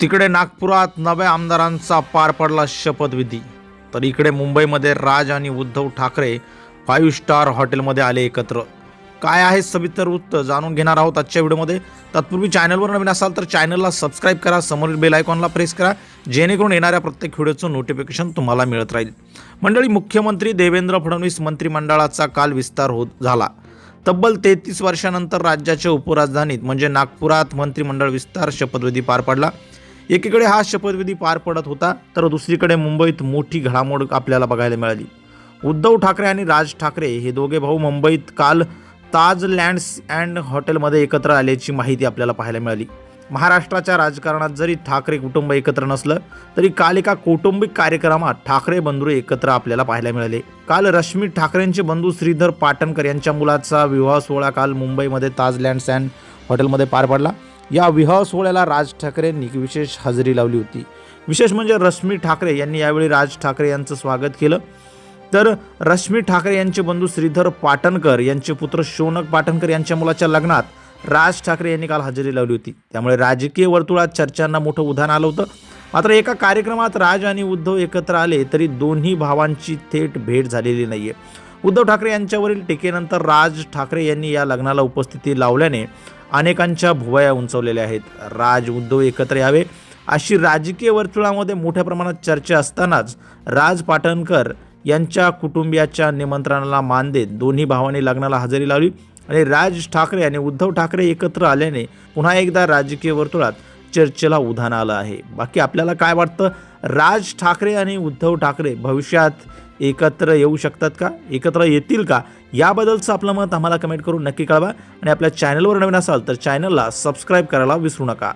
तिकडे नागपुरात नव्या आमदारांचा पार पडला शपथविधी तर इकडे मुंबईमध्ये राज आणि उद्धव ठाकरे फाईव्ह स्टार हॉटेलमध्ये आले एकत्र. काय आहे सविस्तर वृत्त जाणून घेणार आहोत आजच्या व्हिडिओमध्ये. तत्पूर्वी चॅनलवर नवीन असाल तर चॅनलला सबस्क्राईब करा समोरील बेल आयकॉनला प्रेस करा जेणेकरून येणाऱ्या प्रत्येक व्हिडिओचं नोटिफिकेशन तुम्हाला मिळत राहील. मंडळी मुख्यमंत्री देवेंद्र फडणवीस मंत्रिमंडळाचा काल विस्तार होत झाला. तब्बल तेहतीस वर्षानंतर राज्याच्या उपराजधानीत म्हणजे नागपुरात मंत्रिमंडळ विस्तार शपथविधी पार पडला. एकीकडे हा शपथविधी पार पडत होता तर दुसरीकडे मुंबईत मोठी घडामोड आपल्याला बघायला मिळाली. उद्धव ठाकरे आणि राज ठाकरे हे दोघे भाऊ मुंबईत काल ताज लँड्स अँड हॉटेलमध्ये एकत्र आल्याची माहिती आपल्याला पाहायला मिळाली. महाराष्ट्राच्या राजकारणात जरी ठाकरे कुटुंब एकत्र नसलं तरी काल एका कौटुंबिक कार्यक्रमात ठाकरे बंधू एकत्र आपल्याला पाहायला मिळाले. काल रश्मी ठाकरेंचे बंधू श्रीधर पाटणकर यांच्या मुलाचा विवाह सोहळा काल मुंबईमध्ये ताज लँड्स अँड हॉटेलमध्ये पार पडला. या विवाह सोहळ्याला राज ठाकरेंनी विशेष हजेरी लावली होती. विशेष म्हणजे रश्मी ठाकरे यांनी यावेळी राज ठाकरे यांचं स्वागत केलं. तर रश्मी ठाकरे यांचे बंधू श्रीधर पाटणकर यांचे पुत्र शौनक पाटणकर यांच्या मुलाच्या लग्नात राज ठाकरे यांनी काल हजेरी लावली होती. त्यामुळे राजकीय वर्तुळात चर्चांना मोठं उधाण आलं होतं. मात्र एका कार्यक्रमात राज आणि उद्धव एकत्र आले तरी दोन्ही भावांची थेट भेट झालेली नाहीये. उद्धव ठाकरे यांच्यावरील टीकेनंतर राज ठाकरे यांनी या लग्नाला उपस्थिती लावल्याने अनेकांच्या भुवया उंचवलेल्या आहेत. राज उद्धव एकत्र यावे. अशी राजकीय वर्तुळामध्ये मोठ्या प्रमाणात चर्चा असतानाच राज पाटणकर यांच्या कुटुंबियाच्या निमंत्रणाला मान देत दोन्ही भावांनी लग्नाला हजेरी लावली आणि राज ठाकरे आणि उद्धव ठाकरे एकत्र आल्याने पुन्हा एकदा राजकीय वर्तुळात चर्चेला उधाण आलं आहे. बाकी आपल्याला काय वाटतं? राज ठाकरे आणि उद्धव ठाकरे भविष्यात एकत्र येऊ शकतात का? एकत्र येतील का? याबद्दलचं आपलं मत आम्हाला कमेंट करून नक्की कळवा. आणि आपल्या चॅनलवर नवीन असाल तर चॅनलला सबस्क्राईब करायला विसरू नका.